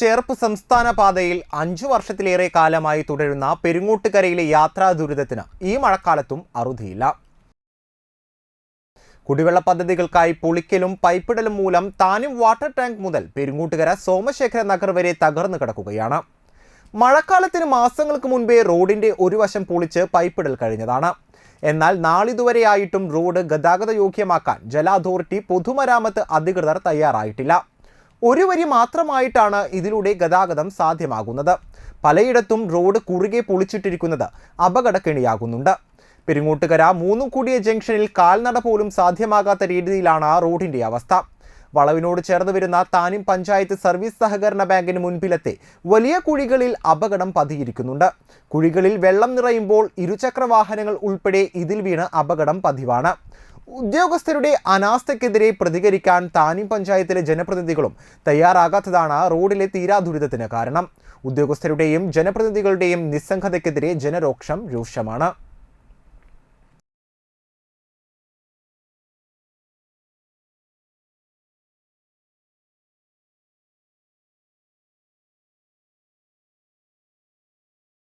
ചേർപ്പ് സംസ്ഥാന പാതയിൽ അഞ്ചു വർഷത്തിലേറെ കാലമായി തുടരുന്ന പെരുങ്ങോട്ടുകരയിലെ യാത്രാ ദുരിതത്തിന് ഈ മഴക്കാലത്തും അറുതിയില്ല. കുടിവെള്ള പദ്ധതികൾക്കായി പൊളിക്കലും പൈപ്പിടലും മൂലം താനും വാട്ടർ ടാങ്ക് മുതൽ പെരുങ്ങോട്ടുകര സോമശേഖര നഗർ വരെ തകർന്നു കിടക്കുകയാണ്. മഴക്കാലത്തിന് മാസങ്ങൾക്ക് മുൻപേ റോഡിന്റെ ഒരു വശം പൊളിച്ച് പൈപ്പിടൽ കഴിഞ്ഞതാണ്. എന്നാൽ നാളിതുവരെയായിട്ടും റോഡ് ഗതാഗത യോഗ്യമാക്കാൻ ജല അതോറിറ്റി പൊതുമരാമത്ത് അധികൃതർ തയ്യാറായിട്ടില്ല. ഒരു വരി മാത്രമായിട്ടാണ് ഇതിലൂടെ ഗതാഗതം സാധ്യമാകുന്നത്. പലയിടത്തും റോഡ് കുറുകെ പൊളിച്ചിട്ടിരിക്കുന്നത് അപകടക്കെണിയാകുന്നുണ്ട്. പെരുങ്ങോട്ടുകര മൂന്നും കൂടിയ ജംഗ്ഷനിൽ കാൽനട പോലും സാധ്യമാകാത്ത രീതിയിലാണ് റോഡിന്റെ അവസ്ഥ. വളവിനോട് ചേർന്ന് വരുന്ന താനിം പഞ്ചായത്ത് സർവീസ് സഹകരണ ബാങ്കിന് മുൻപിലത്തെ വലിയ കുഴികളിൽ അപകടം പതിയിരിക്കുന്നുണ്ട്. കുഴികളിൽ വെള്ളം നിറയുമ്പോൾ ഇരുചക്ര വാഹനങ്ങൾ ഉൾപ്പെടെ ഇതിൽ വീണ് അപകടം പതിവാണ്. ഉദ്യോഗസ്ഥരുടെ അനാസ്ഥയ്ക്കെതിരെ പ്രതികരിക്കാൻ താനി പഞ്ചായത്തിലെ ജനപ്രതിനിധികളും തയ്യാറാകാത്തതാണ് റോഡിലെ തീരാദുരിതത്തിന് കാരണം. ഉദ്യോഗസ്ഥരുടെയും ജനപ്രതിനിധികളുടെയും നിസ്സംഗതയ്ക്കെതിരെ ജനരോക്ഷം രൂക്ഷമാണ്.